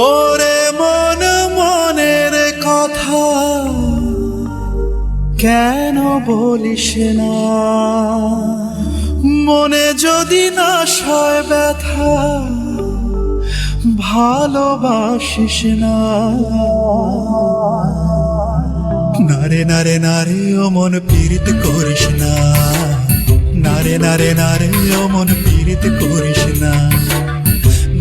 ওরে মন, মনের কথা কেন বলিস না? মনে যদি না সয় ব্যথা, ভালোবাসিস না। নারে নারে নারে, ও মন পীড়িত করিস না। নারে নারে নারে, ও মন পীড়িত করিস না।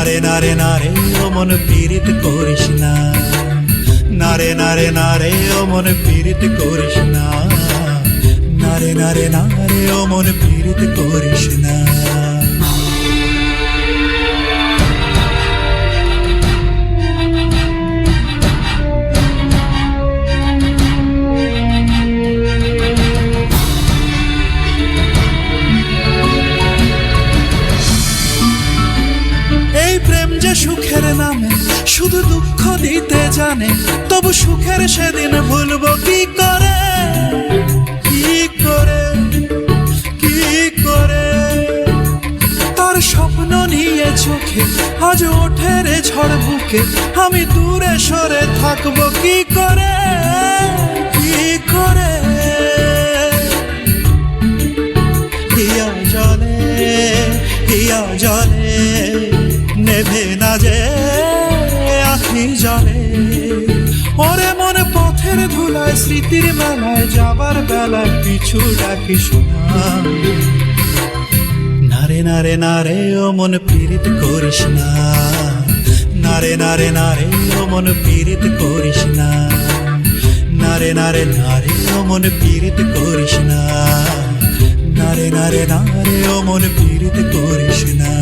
নারে নারে নারে, ও মন পীড়িত করিস না। নারে নারে নারে, ও মন পীড়িত করিস না। নারে নারে নারে, ও মন পীড়িত করিস না। নামে, শুধু দুঃখ দিতে জানে, তবু সুখের সেদিন ভুলবো কি করে? কি করে? কি করে? তার স্বপ্ন নিয়ে চোখে আজ ওঠে রে ঝড় বুকে, আমি দূরে সরে থাকব কি করে? কি করে? জলে জলে, নেভে না যে আখি জলে ওরে মনে পথের ধুলায়, স্মৃতির মেলায় যাবার বেলায় পিছু ডাকিস না নারে নারে নারে, ও মন পীড়িত করিস না। নারে নারে নারে, ও মন পীড়িত করিস না। নারে নারে নারে, ও মন পীড়িত করিস না। নারে নারে নারে, ও মন পীড়িত করিস না।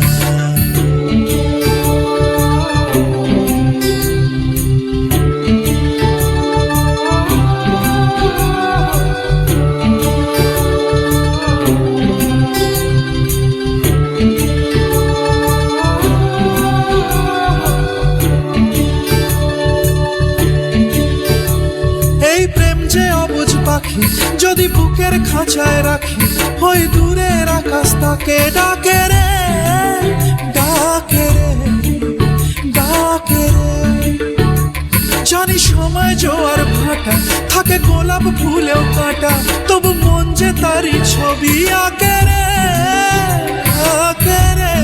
পাখি যদি বুকের খাঁচায় রাখি, ওই দূরের আকাশ তাকে ডাকে রে ডাকে রে ডাকে রে। জানি সময় জোয়ার ভাটা, থাকে গোলাপ ফুলেও কাটা, তবু মন যে তারই ছবি আঁকে রে আঁকে রে।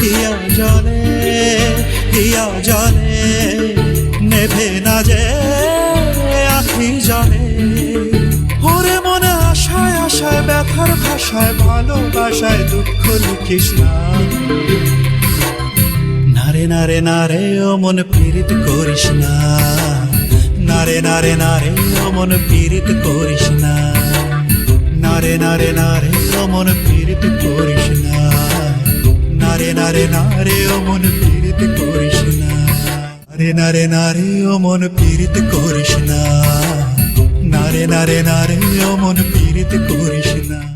হিয়া জলে হিয়া জলে, নেভে না যে ভাষায় ভালোবাসায় দুঃখ লিখিস না নারে নারে নারে ও মন পীড়িত করিস না নারে নারে নারে ও মন পীড়িত করিস না নারে নারে নারে ও মন পীড়িত করিস না নারে নারে নারে ও মন পীড়িত করিস না নারে নারে নারে ও মন পীড়িত করিস না নারে নারে নারে ও মন পীড়িত করিস না